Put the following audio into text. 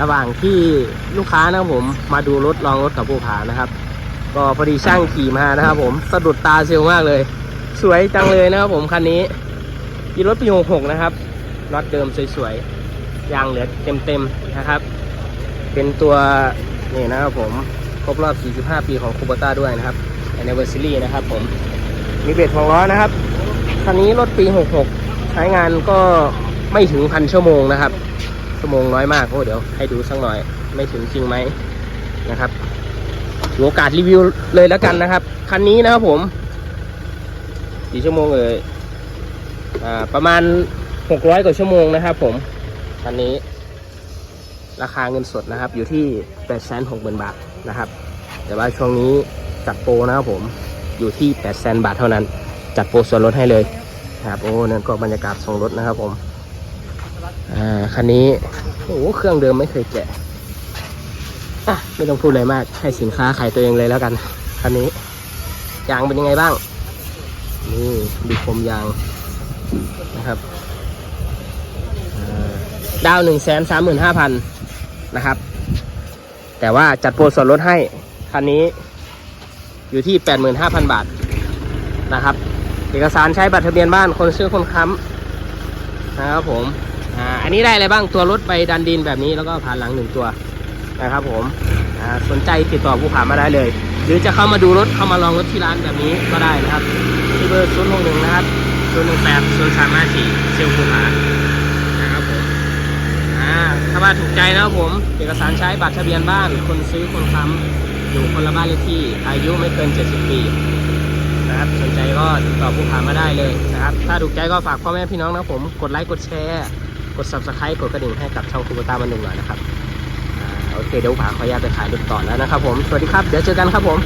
ระหว่างที่ลูกค้านะครับผมมาดูรถลองรถกับภูผานะครับ ก็พอดีช่างขี่มานะครับ ผมสะดุดตาเซลมากเลย สวยจังเลยนะครับผมคันนี้ยีรถปี66นะครับน็อตเดิมสวยๆยางเหลือเต็มๆนะครับ เป็นตัวนี่นะครับผมครบรอบ 45 ปีของคูโบต้าด้วยนะครับ anniversary นะครับผม มีเบรกของล้อนะครับ คันนี้รถปี 66 ใช้งานก็ไม่ถึงพันชั่วโมงนะครับ ชั่วโมงน้อยมากโอ้เดี๋ยวให้ดูสักหน่อย ไม่ถึงจริงไหมนะครับถือโอกาสรีวิวเลยแล้วกันนะครับ คันนี้นะครับผมกี่ชั่วโมงเอ่ยอ่าประมาณ600กว่าชั่วโมงนะครับ ผมคันนี้ ราคาเงินสดนะครับ อยู่ที่8 6 0 0 0 0บาทนะครับ แต่ว่าช่วงนี้จัดโปรนะครับผมอยู่ที่8 0 0 0 0บาทเท่านั้น จัดโปรส่วนลดให้เลยนะครับโอ้นั่นก็บรรยากาศส่งรถนะครับผมอ่าคันนี้ อ้เครื่องเดิมไม่เคยแกะอะไม่ต้องพูดอะไรมาก ให้สินค้าขายตัวเองเลยแล้วกันคันนี้ยางเป็นยังไงบ้าง นี่ดูคมยางนะครับดาวหนึ่งแสนสามหมื่นห้าพันนะครับ แต่ว่าจัดโปรส่วนลดให้ คันนี้อยู่ที่แปดหมื่นห้าพันบาทนะครับ เอกสารใช้บัตรทะเบียนบ้านคนซื้อคนค้ำนะครับผม อ่าอันนี้ได้อะไรบ้างตัวรถไปดันดินแบบนี้แล้วก็ผ่านหลังหนึ่งตัวนะครับผมอ่าสนใจติดต่อผู้ผ่านมาได้เลย หรือจะเข้ามาดูรถเข้ามาลองรถที่ร้านแบบนี้ก็ได้นะครับที่เบอร์0 6 1นะครับ0 1 8 0 3 5 4เซลล์ผู้ผานะครับผมอ่าถ้าว่าถูกใจนะครับผมเอกสารใช้บัตรทะเบียนบ้าน คนซื้อคนค้ำอยู่คนละบ้านเลขที่อายุไม่เกิน 70 ปีนะครับสนใจก็ติดต่อผู้ผ่านมาได้เลยนะครับ ถ้าถูกใจก็ฝากพ่อแม่พี่น้องนะครับผม กดไลค์กดแชร์ กด subscribe กดกระดิ่งให้กับช่องคูบต้ามันหนึ่งหน่อยนะครับอโอเคเดี๋ยวผมขออนุญาตไปขายรถต่อแล้วนะครับผม สวัสดีครับ เดี๋ยวเจอกันครับผม